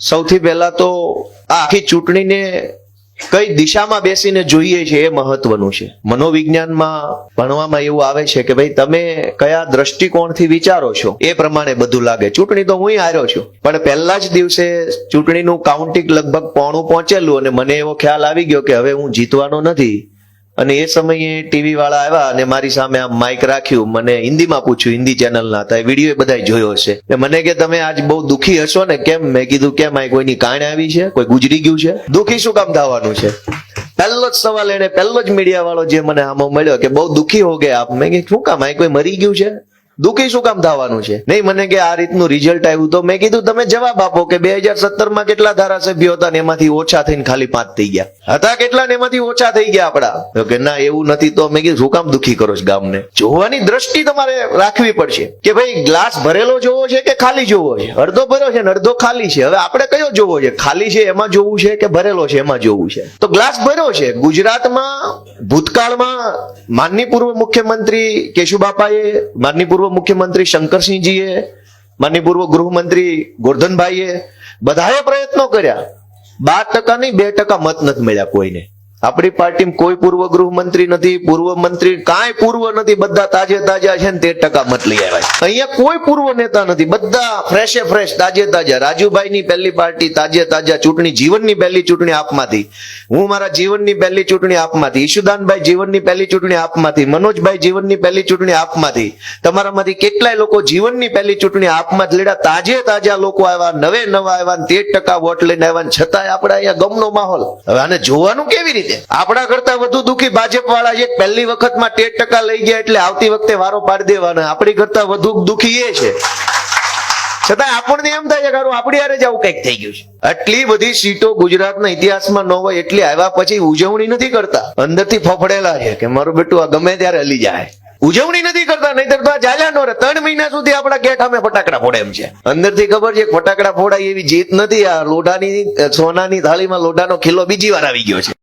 સૌથી પહેલા તો આ આખી ચૂંટણીને કઈ દિશામાં બેસીને જોઈએ છે એ મહત્વનું છે. મનોવિજ્ઞાનમાં ભણવામાં એવું આવે છે કે ભાઈ તમે કયા દ્રષ્ટિકોણથી વિચારો છો એ પ્રમાણે બધું લાગે. ચૂંટણી તો હું હાર્યો છું. પણ પહેલા જ દિવસે ચૂંટણીનું કાઉન્ટિંગ લગભગ પોણું પહોંચેલું અને મને એવો ખ્યાલ આવી ગયો કે હવે હું જીતવાનો નથી. અને એ સમયે ટીવી વાળા આવ્યા અને મારી સામે આમ માઇક રાખ્યું. મને હિન્દીમાં પૂછ્યું, હિન્દી ચેનલના હતા. વીડિયો બધા જોયો હશે. એટલે મને કે, તમે આજ બહુ દુખી હશો ને કેમ? મેં કીધું, કેમ? આ કોઈની કાણ આવી છે? કોઈ ગુજરી ગયું છે? દુખી શું કામ થવાનું છે? પહેલો જ સવાલ એને, પહેલો જ મીડિયા વાળો જે મને આમાં મળ્યો કે, બહુ દુખી હો ગયા આપ. મેં કે શું કામ? આ કોઈ મરી ગયું છે? દુખી શું કામ થવાનું છે? નહીં, મને કે આ રીતનું રિઝલ્ટ આવ્યું તો મેં કીધું, તમે જવાબ આપો કે બે હજાર સત્તરમાં કેટલા ધારાસભ્યો હતા ને એમાંથી ઓછા થઈને ખાલી પાંચ થઈ ગયા. હતા કેટલા ને એમાંથી ઓછા થઈ ગયા આપડા તો કે, ના, એવું નથી. તો મેં કીધું, શું કામ દુઃખી કરો છો ગામને? જોવાની દ્રષ્ટિ તમારે રાખવી પડશે કે ભાઈ ગ્લાસ ભરેલો જોવો છે કે ખાલી જોવો છે? અડધો ભર્યો છે ને અડધો ખાલી છે. હવે આપણે કયો જોવો છે? ખાલી છે એમાં જોવું છે કે ભરેલો છે એમાં જોવું છે? તો ગ્લાસ ભર્યો છે. ગુજરાતમાં ભૂતકાળમાં માનની પૂર્વ મુખ્યમંત્રી કેશુબાપાએ, માનની પૂર્વ મુખ્યમંત્રી શંકરસિંહજીએ, માનની પૂર્વ ગૃહમંત્રી ગોરધનભાઈએ બધાએ પ્રયત્નો કર્યા. બાર ટકા નહીં બે ટકા મત નથી મળ્યા કોઈને. આપણી પાર્ટીમાં કોઈ પૂર્વ ગૃહમંત્રી નથી, પૂર્વ મંત્રી, કાંઈ પૂર્વ નથી, બધા તાજે તાજા છે ને તેર ટકા મત લઈ આવ્યા. અહીંયા કોઈ પૂર્વ નેતા નથી, બધા ફ્રેશે ફ્રેશ તાજે તાજા. રાજુભાઈની પહેલી પાર્ટી, તાજે તાજા ચૂંટણી, જીવનની પહેલી ચૂંટણી આપમાંથી. હું મારા જીવનની પહેલી ચૂંટણી આપમાંથી. ઈશુદાનભાઈ જીવનની પહેલી ચૂંટણી આપમાંથી. મનોજભાઈ જીવનની પહેલી ચૂંટણી આપમાંથી. તમારામાંથી કેટલાય લોકો જીવનની પહેલી ચૂંટણી આપમાં જ લડ્યા. તાજે તાજા લોકો આવ્યા, નવે નવા આવ્યા તેર ટકા વોટ લઈને આવ્યા છતાંય આપણે અહીંયા ગમનો માહોલ. હવે આને જોવાનું કેવી રીતે? આપણા કરતા વધુ દુઃખી ભાજપ વાળા છે પહેલી વખતમાં તેર ટકા લઈ ગયા એટલે આવતી વખતે વારો પાડી દેવાનો. આપણી કરતા વધુ દુઃખી એ છે. છતાં આપણને એમ થાય કે આપણી હારે જવું કંઈક થઈ ગયું છે. આટલી બધી સીટો ગુજરાતના ઇતિહાસમાં ન હોય એટલી આવ્યા પછી ઉજવણી નથી કરતા. અંદરથી ફફડેલા છે કે મારું બેટું આ ગમે ત્યારે હલી જાય. ઉજવણી નથી કરતા, નહીતર તો આ ચાલ્યા નો ત્રણ મહિના સુધી આપણા ગેટ અમે ફટાકડા ફોડે એમ છે. અંદરથી ખબર છે ફટાકડા ફોડાય એવી જીત નથી. આ લોઢાની, સોનાની થાળીમાં લોઢાનો ખીલો બીજી વાર આવી ગયો છે.